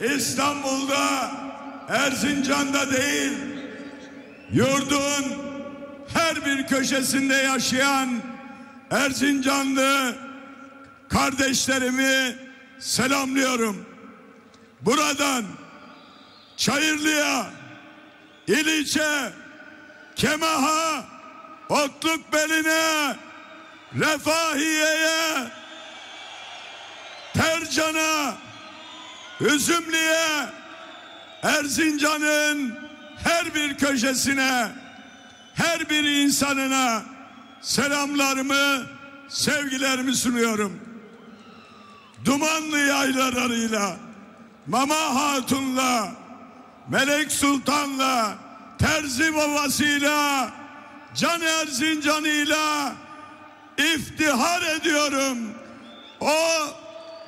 İstanbul'da, Erzincan'da değil, yurdun her bir köşesinde yaşayan Erzincanlı kardeşlerimi selamlıyorum. Buradan Çayırlı'ya, İliç'e, Kemaha, Otlukbeli'ne, Refahiye'ye, Tercan'a, Üzümlü'ye, Erzincan'ın her bir köşesine, her bir insanına selamlarımı, sevgilerimi sunuyorum. Dumanlı yaylalarıyla, Mama Hatun'la, Melek Sultan'la, Terzi babasıyla, Can Erzincan'ıyla iftihar ediyorum. O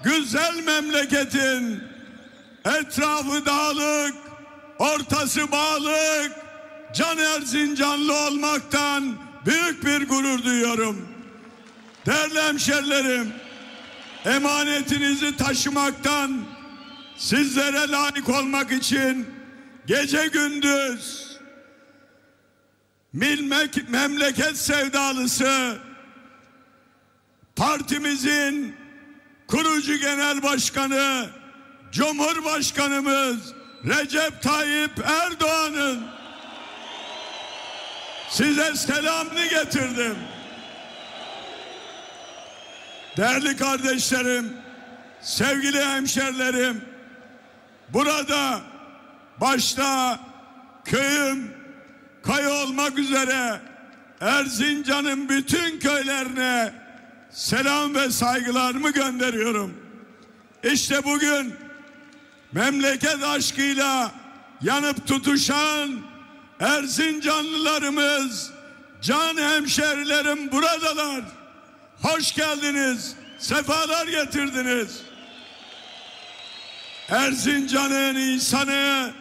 güzel memleketin etrafı dağlık, ortası bağlık, Can Erzincanlı olmaktan büyük bir gurur duyuyorum. Değerli hemşerilerim, emanetinizi taşımaktan sizlere layık olmak için gece gündüz milmek, memleket sevdalısı partimizin kurucu genel başkanı Cumhurbaşkanımız Recep Tayyip Erdoğan'ın size selamını getirdim. Değerli kardeşlerim, sevgili hemşerilerim, burada başta köyüm, kayı olmak üzere Erzincan'ın bütün köylerine selam ve saygılarımı gönderiyorum. İşte bugün memleket aşkıyla yanıp tutuşan Erzincanlılarımız, can hemşerilerim buradalar. Hoş geldiniz, sefalar getirdiniz. Erzincan'ın insanı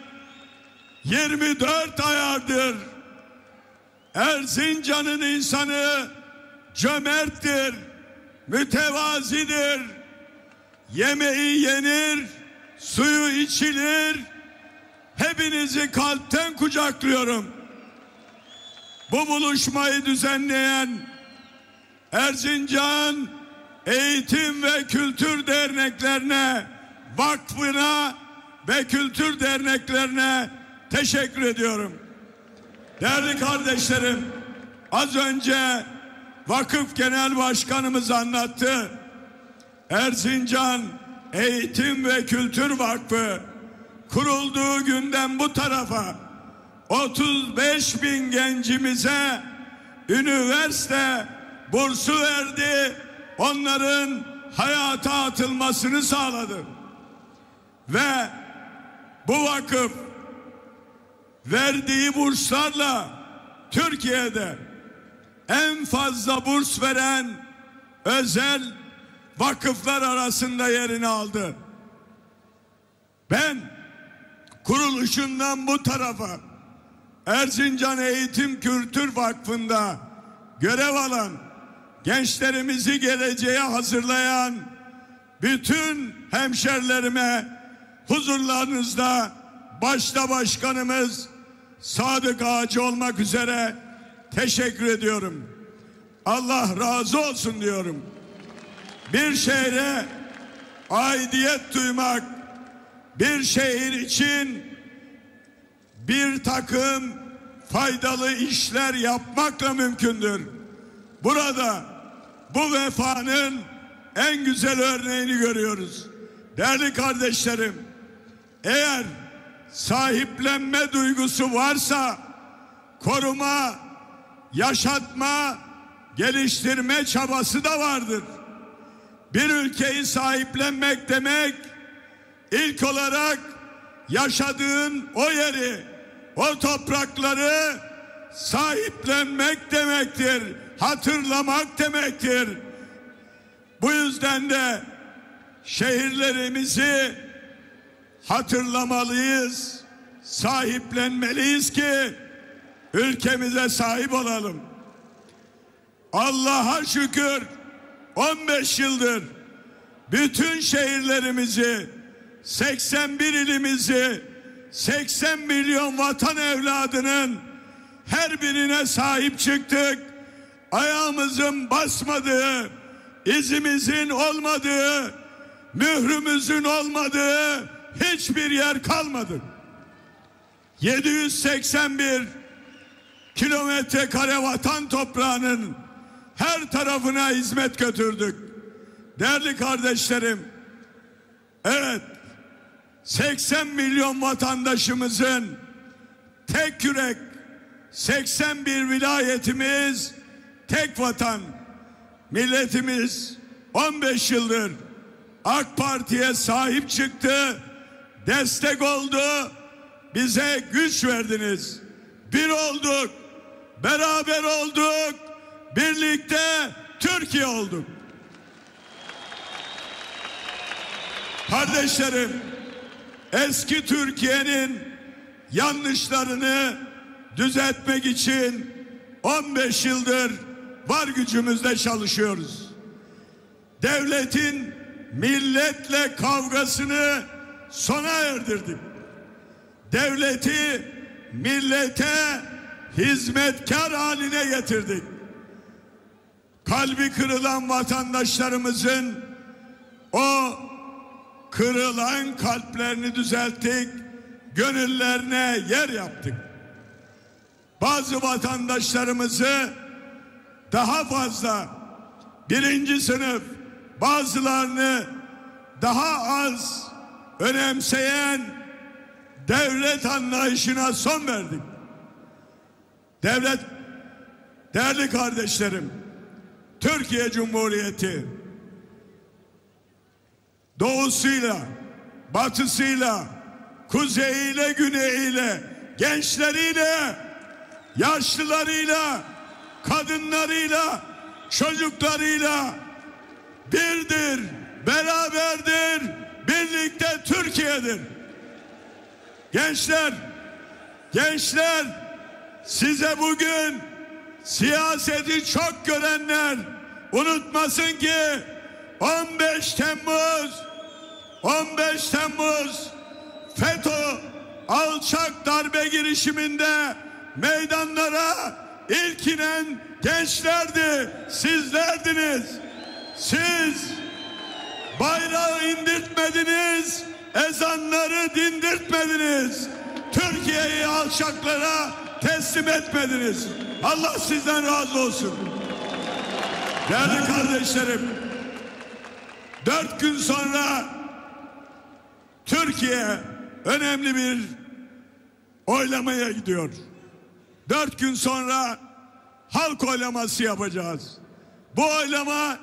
24 ayardır. Erzincan'ın insanı cömerttir, mütevazidir. Yemeği yenir, suyu içilir. Hepinizi kalpten kucaklıyorum. Bu buluşmayı düzenleyen Erzincan Eğitim ve Kültür Derneklerine, vakfına ve kültür derneklerine teşekkür ediyorum. Değerli kardeşlerim, az önce vakıf genel başkanımız anlattı. Erzincan Eğitim ve Kültür Vakfı kurulduğu günden bu tarafa 35 bin gencimize üniversite bursu verdi. Onların hayata atılmasını sağladı. Ve bu vakıf verdiği burslarla Türkiye'de en fazla burs veren özel vakıflar arasında yerini aldı. Ben kuruluşundan bu tarafa Erzincan Eğitim Kültür Vakfı'nda görev alan gençlerimizi geleceğe hazırlayan bütün hemşerilerime huzurlarınızda başta başkanımız Sadık Ağacı olmak üzere teşekkür ediyorum. Allah razı olsun diyorum. Bir şehre aidiyet duymak, bir şehir için bir takım faydalı işler yapmakla mümkündür. Burada bu vefanın en güzel örneğini görüyoruz. Değerli kardeşlerim, eğer sahiplenme duygusu varsa koruma, yaşatma, geliştirme çabası da vardır. Bir ülkeyi sahiplenmek demek ilk olarak yaşadığın o yeri, o toprakları sahiplenmek demektir. Hatırlamak demektir. Bu yüzden de şehirlerimizi hatırlamalıyız, sahiplenmeliyiz ki ülkemize sahip olalım. Allah'a şükür 15 yıldır bütün şehirlerimizi 81 ilimizi 80 milyon vatan evladının her birine sahip çıktık. Ayağımızın basmadığı, izimizin olmadığı, mührümüzün olmadığı hiçbir yer kalmadı. 781 kilometre kare vatan toprağının her tarafına hizmet götürdük. Değerli kardeşlerim, evet 80 milyon vatandaşımızın tek yürek 81 vilayetimiz tek vatan. Milletimiz 15 yıldır AK Parti'ye sahip çıktı destek oldu bize güç verdiniz. Bir olduk beraber olduk birlikte Türkiye olduk kardeşlerim eski Türkiye'nin yanlışlarını düzeltmek için 15 yıldır var gücümüzle çalışıyoruz. Devletin milletle kavgasını sona erdirdik. Devleti millete hizmetkar haline getirdik. Kalbi kırılan vatandaşlarımızın o kırılan kalplerini düzelttik, gönüllerine yer yaptık. Bazı vatandaşlarımızı daha fazla birinci sınıf bazılarını daha az önemseyen devlet anlayışına son verdik. Devlet değerli kardeşlerim Türkiye Cumhuriyeti doğusuyla, batısıyla, kuzeyiyle, güneyiyle, gençleriyle, yaşlılarıyla, kadınlarıyla, çocuklarıyla birdir, beraberdir, birlikte Türkiye'dir. Gençler, gençler size bugün siyaseti çok görenler unutmasın ki 15 Temmuz 15 Temmuz FETÖ alçak darbe girişiminde meydanlara ilk inen gençlerdi, sizlerdiniz. Siz bayrağı indirtmediniz, ezanları dindirtmediniz. Türkiye'yi alçaklara teslim etmediniz. Allah sizden razı olsun. Değerli kardeşlerim, dört gün sonra Türkiye önemli bir oylamaya gidiyor. Dört gün sonra halk oylaması yapacağız. Bu oylama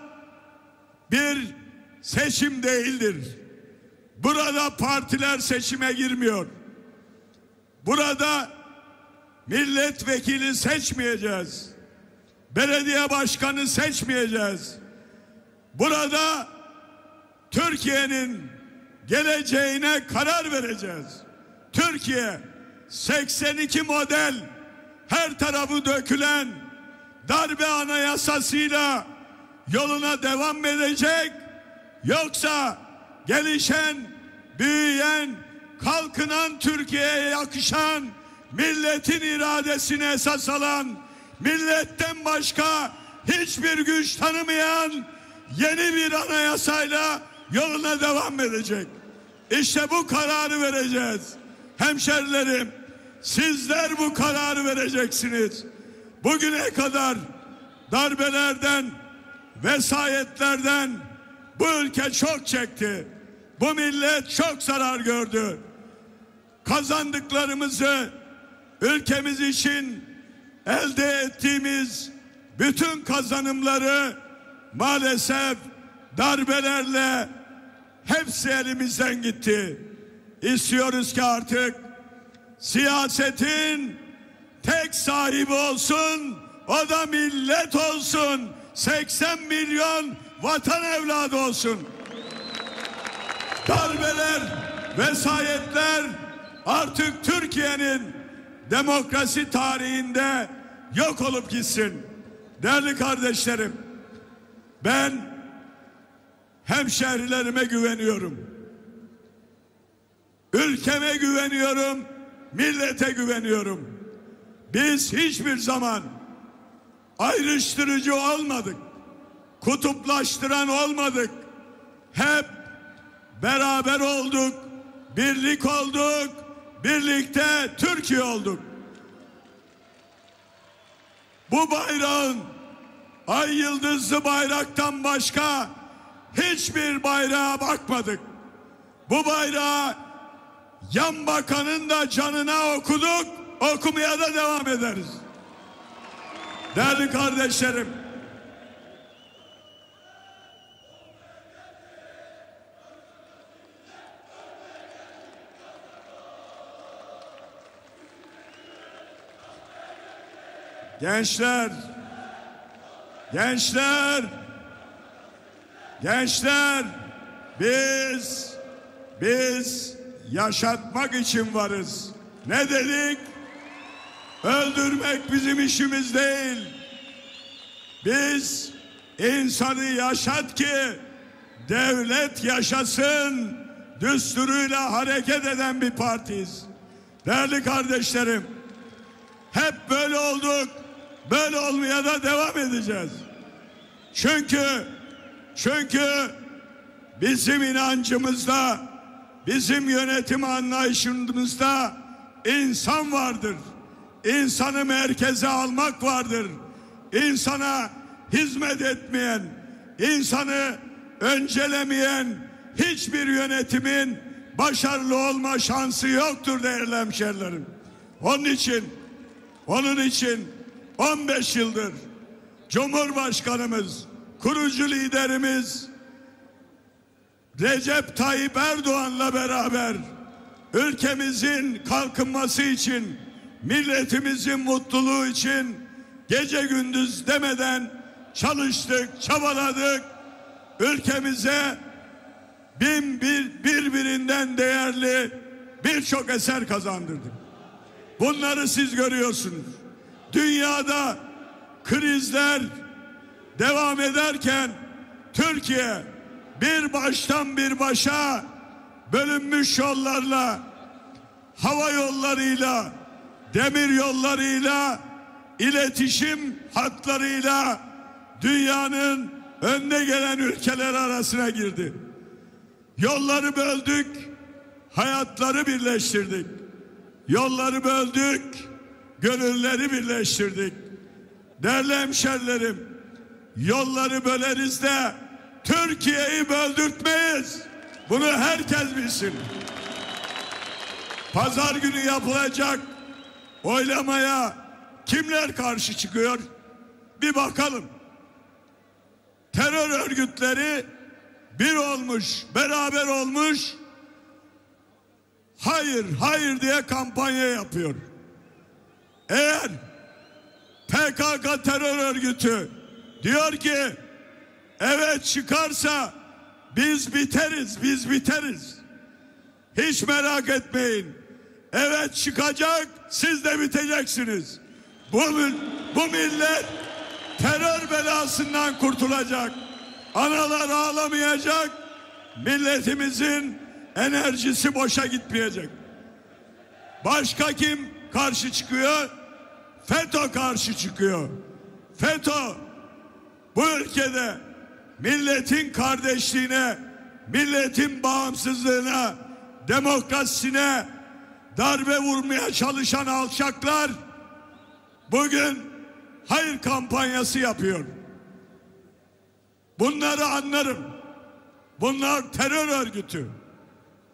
bir seçim değildir. Burada partiler seçime girmiyor. Burada milletvekili seçmeyeceğiz. Belediye başkanı seçmeyeceğiz. Burada Türkiye'nin geleceğine karar vereceğiz. Türkiye 82 model her tarafı dökülen darbe anayasasıyla yoluna devam edecek yoksa gelişen, büyüyen, kalkınan Türkiye'ye yakışan milletin iradesine esas alan milletten başka hiçbir güç tanımayan yeni bir anayasayla yoluna devam edecek. İşte bu kararı vereceğiz. Hemşerilerim sizler bu kararı vereceksiniz. Bugüne kadar darbelerden, vesayetlerden bu ülke çok çekti. Bu millet çok zarar gördü. Kazandıklarımızı ülkemiz için elde ettiğimiz bütün kazanımları maalesef darbelerle hepsi elimizden gitti. İstiyoruz ki artık siyasetin tek sahibi olsun, o da millet olsun. 80 milyon vatan evladı olsun. Darbeler, vesayetler artık Türkiye'nin demokrasi tarihinde yok olup gitsin. Değerli kardeşlerim, ben hemşehrilerime güveniyorum. ülkeme güveniyorum, millete güveniyorum. Biz hiçbir zaman ayrıştırıcı olmadık. Kutuplaştıran olmadık. Hep beraber olduk, birlik olduk, birlikte Türkiye olduk. Bu bayrağın ay yıldızlı bayraktan başka hiçbir bayrağa bakmadık. Bu bayrağı yan bakanın da canına okuduk, okumaya da devam ederiz. Değerli kardeşlerim, Gençler, gençler, gençler, biz, biz yaşatmak için varız. Ne dedik? Öldürmek bizim işimiz değil. Biz insanı yaşat ki devlet yaşasın düsturuyla hareket eden bir partiyiz. Değerli kardeşlerim, hep böyle olduk. Böyle olmaya da devam edeceğiz. Çünkü çünkü bizim inancımızda, bizim yönetim anlayışımızda insan vardır. İnsanı merkeze almak vardır. İnsana hizmet etmeyen, insanı öncelemeyen hiçbir yönetimin başarılı olma şansı yoktur değerli hemşerilerim. Onun için, onun için 15 yıldır Cumhurbaşkanımız, kurucu liderimiz Recep Tayyip Erdoğan'la beraber ülkemizin kalkınması için, milletimizin mutluluğu için gece gündüz demeden çalıştık, çabaladık. Ülkemize bin bir, birbirinden değerli birçok eser kazandırdık. Bunları siz görüyorsunuz. Dünyada krizler devam ederken Türkiye bir baştan bir başa bölünmüş yollarla hava yollarıyla demir yollarıyla iletişim hatlarıyla dünyanın önde gelen ülkeler arasına girdi. Yolları böldük, hayatları birleştirdik. Yolları böldük, gönülleri birleştirdik. Değerli hemşerilerim, yolları böleriz de Türkiye'yi böldürtmeyiz. Bunu herkes bilsin. Pazar günü yapılacak oylamaya kimler karşı çıkıyor? Bir bakalım. Terör örgütleri bir olmuş, beraber olmuş. Hayır, hayır diye kampanya yapıyor. Eğer PKK terör örgütü diyor ki evet çıkarsa biz biteriz, biz biteriz. Hiç merak etmeyin. Evet çıkacak, siz de biteceksiniz. Bu, bu millet terör belasından kurtulacak. Analar ağlamayacak. Milletimizin enerjisi boşa gitmeyecek. Başka kim karşı çıkıyor? FETÖ karşı çıkıyor. FETÖ bu ülkede milletin kardeşliğine, milletin bağımsızlığına, demokrasisine darbe vurmaya çalışan alçaklar bugün hayır kampanyası yapıyor. Bunları anlarım. Bunlar terör örgütü.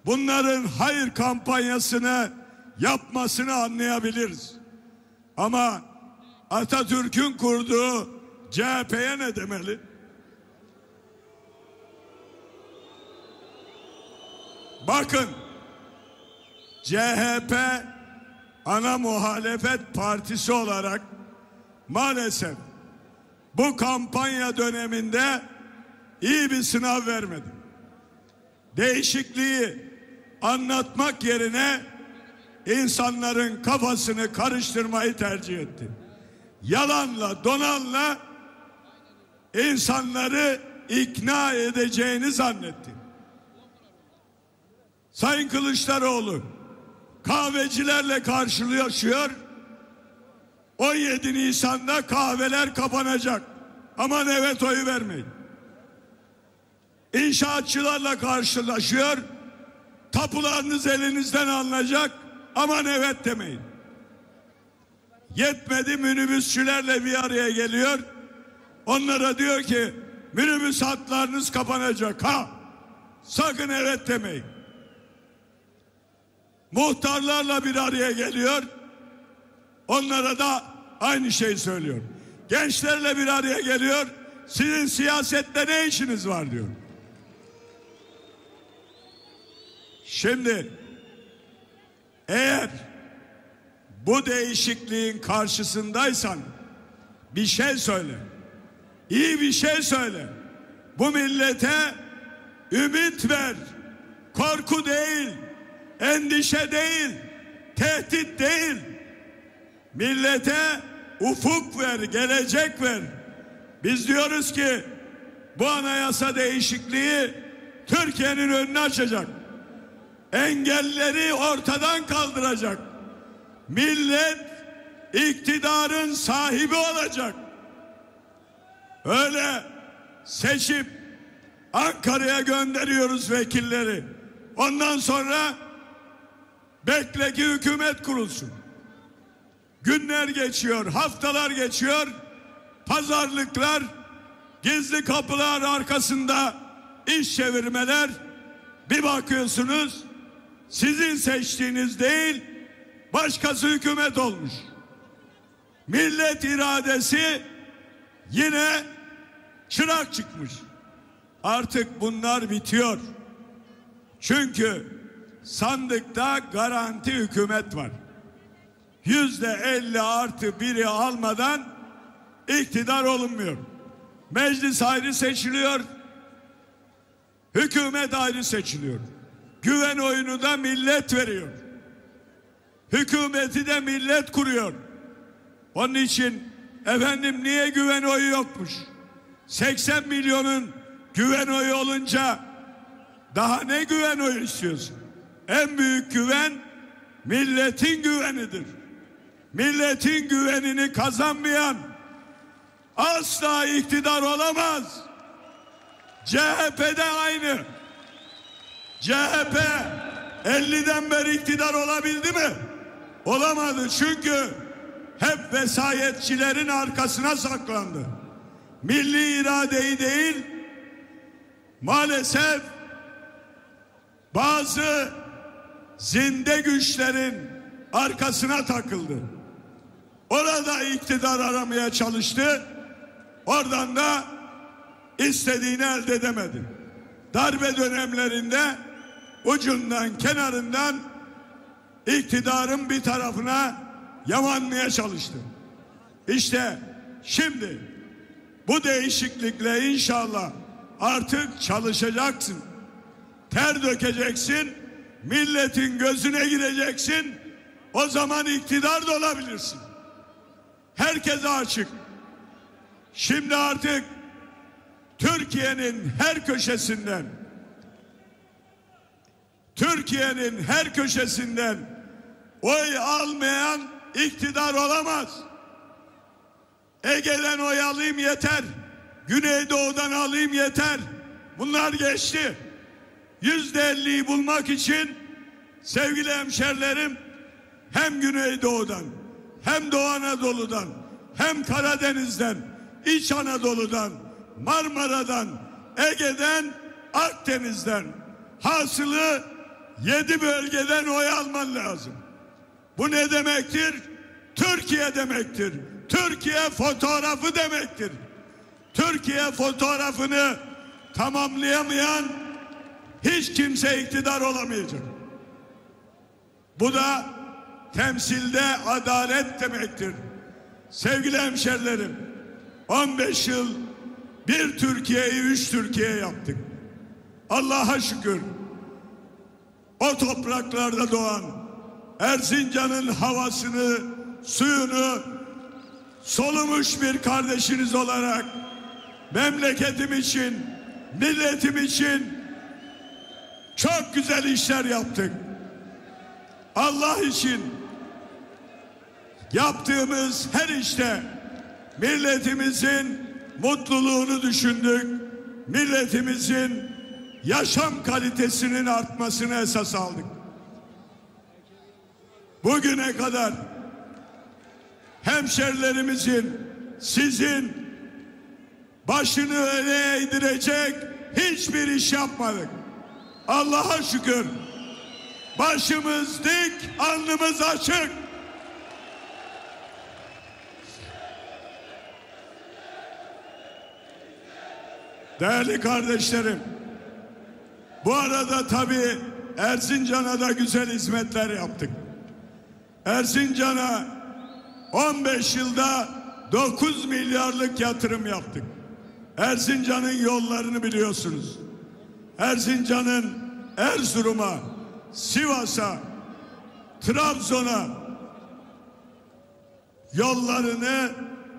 Bunların hayır kampanyasını yapmasını anlayabiliriz. Ama Atatürk'ün kurduğu CHP'ye ne demeli? Bakın CHP ana muhalefet partisi olarak maalesef bu kampanya döneminde iyi bir sınav vermedi. Değişikliği anlatmak yerine insanların kafasını karıştırmayı tercih etti. Yalanla, donanla insanları ikna edeceğini zannetti. Sayın Kılıçdaroğlu kahvecilerle karşılaşıyor. 17 Nisan'da kahveler kapanacak. Aman evet oyu vermeyin. İnşaatçılarla karşılaşıyor. Tapularınız elinizden alınacak. Aman evet demeyin. Yetmedi minibüsçülerle bir araya geliyor. Onlara diyor ki minibüs hatlarınız kapanacak ha. Sakın evet demeyin. Muhtarlarla bir araya geliyor. Onlara da aynı şey söylüyor. Gençlerle bir araya geliyor. Sizin siyasette ne işiniz var diyor. Şimdi eğer bu değişikliğin karşısındaysan bir şey söyle. İyi bir şey söyle. Bu millete ümit ver. Korku değil, endişe değil, tehdit değil. Millete ufuk ver, gelecek ver. Biz diyoruz ki bu anayasa değişikliği Türkiye'nin önünü açacak. Engelleri ortadan kaldıracak. Millet iktidarın sahibi olacak. Öyle seçip Ankara'ya gönderiyoruz vekilleri. Ondan sonra bekle ki hükümet kurulsun. Günler geçiyor, haftalar geçiyor. Pazarlıklar, gizli kapılar arkasında iş çevirmeler. Bir bakıyorsunuz sizin seçtiğiniz değil başkası hükümet olmuş. Millet iradesi yine çırak çıkmış. Artık bunlar bitiyor. Çünkü sandıkta garanti hükümet var. Yüzde elli artı biri almadan iktidar olunmuyor. Meclis ayrı seçiliyor. Hükümet ayrı seçiliyor. Güven oyunu da millet veriyor. Hükümeti de millet kuruyor. Onun için efendim niye güven oyu yokmuş? 80 milyonun güven oyu olunca daha ne güven oyu istiyorsun? En büyük güven milletin güvenidir. Milletin güvenini kazanmayan asla iktidar olamaz. CHP'de aynı. CHP 50'den beri iktidar olabildi mi? Olamadı çünkü hep vesayetçilerin arkasına saklandı. Milli iradeyi değil maalesef bazı zinde güçlerin arkasına takıldı. Orada iktidar aramaya çalıştı. Oradan da istediğini elde edemedi. Darbe dönemlerinde ucundan kenarından iktidarın bir tarafına yamanmaya çalıştı. İşte şimdi bu değişiklikle inşallah artık çalışacaksın. Ter dökeceksin. Milletin gözüne gireceksin. O zaman iktidar da olabilirsin. Herkese açık. Şimdi artık Türkiye'nin her köşesinden Türkiye'nin her köşesinden oy almayan iktidar olamaz. Ege'den oy alayım yeter. Güneydoğu'dan alayım yeter. Bunlar geçti. Yüzde elliyi bulmak için sevgili hemşerilerim hem Güneydoğu'dan hem Doğu Anadolu'dan hem Karadeniz'den İç Anadolu'dan Marmara'dan Ege'den Akdeniz'den hasılı yedi bölgeden oy alman lazım. Bu ne demektir? Türkiye demektir. Türkiye fotoğrafı demektir. Türkiye fotoğrafını tamamlayamayan hiç kimse iktidar olamayacak. Bu da temsilde adalet demektir. Sevgili hemşerilerim, 15 yıl bir Türkiye'yi üç Türkiye yaptık. Allah'a şükür o topraklarda doğan Erzincan'ın havasını, suyunu solumuş bir kardeşiniz olarak memleketim için, milletim için Çok güzel işler yaptık. Allah için yaptığımız her işte milletimizin mutluluğunu düşündük. Milletimizin yaşam kalitesinin artmasını esas aldık. Bugüne kadar hemşerilerimizin, sizin başını öne eğdirecek hiçbir iş yapmadık. Allah'a şükür. Başımız dik, alnımız açık. Değerli kardeşlerim, bu arada tabii Erzincan'a da güzel hizmetler yaptık. Erzincan'a 15 yılda 9 milyarlık yatırım yaptık. Erzincan'ın yollarını biliyorsunuz. Erzincan'ın Erzurum'a, Sivas'a, Trabzon'a yollarını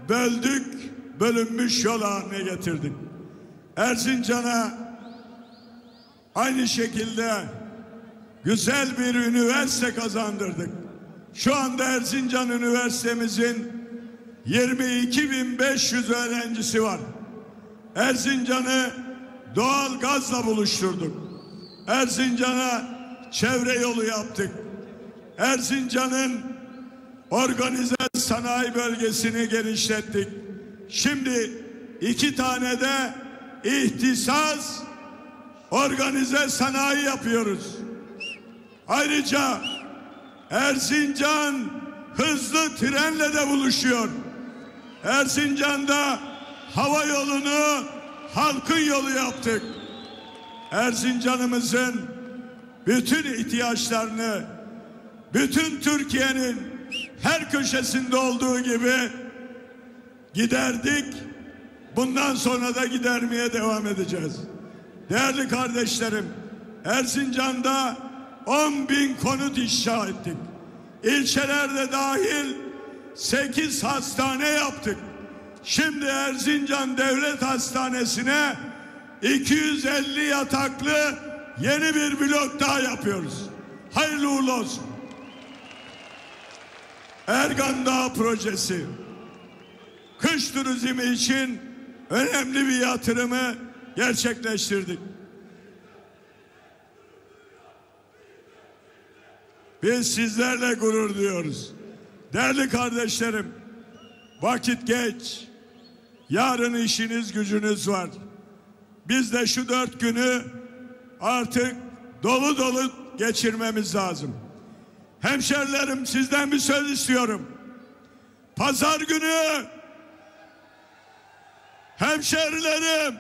böldük, bölünmüş yol haline getirdik. Erzincan'a aynı şekilde güzel bir üniversite kazandırdık. Şu anda Erzincan Üniversitemizin 22.500 öğrencisi var. Erzincan'ı doğal gazla buluşturduk. Erzincan'a çevre yolu yaptık. Erzincan'ın organize sanayi bölgesini genişlettik. Şimdi iki tane de ihtisas organize sanayi yapıyoruz. Ayrıca Erzincan hızlı trenle de buluşuyor. Erzincan'da hava yolunu halkın yolu yaptık. Erzincan'ımızın bütün ihtiyaçlarını bütün Türkiye'nin her köşesinde olduğu gibi giderdik. Bundan sonra da gidermeye devam edeceğiz. Değerli kardeşlerim, Erzincan'da 10 bin konut inşa ettik. İlçelerde dahil 8 hastane yaptık. Şimdi Erzincan Devlet Hastanesi'ne 250 yataklı yeni bir blok daha yapıyoruz. Hayırlı uğurlu olsun. Ergan Dağı projesi kış turizmi için önemli bir yatırımı gerçekleştirdik. Biz sizlerle gurur duyuyoruz. Değerli kardeşlerim, vakit geç. Yarın işiniz gücünüz var. Biz de şu dört günü artık dolu dolu geçirmemiz lazım. Hemşerilerim sizden bir söz istiyorum. Pazar günü hemşerilerim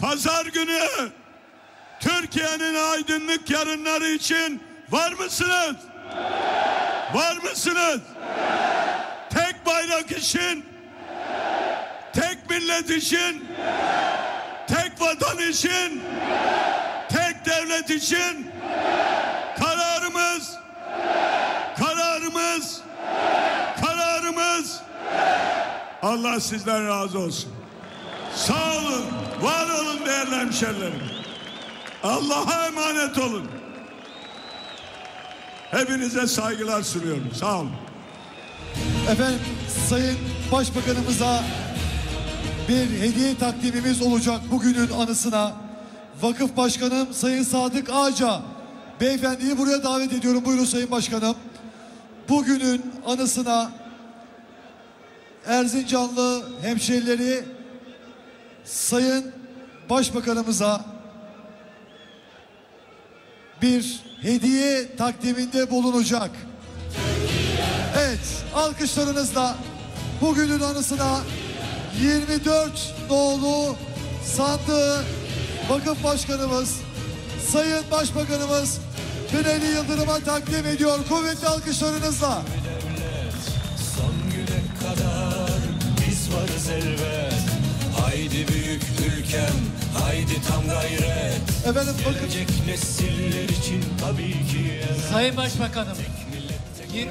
pazar günü Türkiye'nin aydınlık yarınları için var mısınız? Var mısınız? Tek bayrak için, tek millet için, tek vatan için, tek devlet için kararımız, kararımız, kararımız Allah sizden razı olsun. Sağ olun, var olun değerli hemşerilerim. Allah'a emanet olun. Hepinize saygılar sunuyorum. Sağ olun. Efendim Sayın Başbakanımıza bir hediye takdimimiz olacak bugünün anısına. Vakıf Başkanım Sayın Sadık Ağaca beyefendiyi buraya davet ediyorum. Buyurun Sayın Başkanım. Bugünün anısına Erzincanlı hemşehrileri Sayın Başbakanımıza bir hediye takdiminde bulunacak. Evet, alkışlarınızla bugünün anısına 24 nolu sandığı Vakıf Başkanımız, Sayın Başbakanımız Binali Yıldırım'a takdim ediyor. Kuvvetli alkışlarınızla. Son güne kadar biz varız elbet Haydi büyük ülkem haydi tam gayret Efendim bakın Gelecek nesiller için tabii ki evet. Sayın Başbakanım 20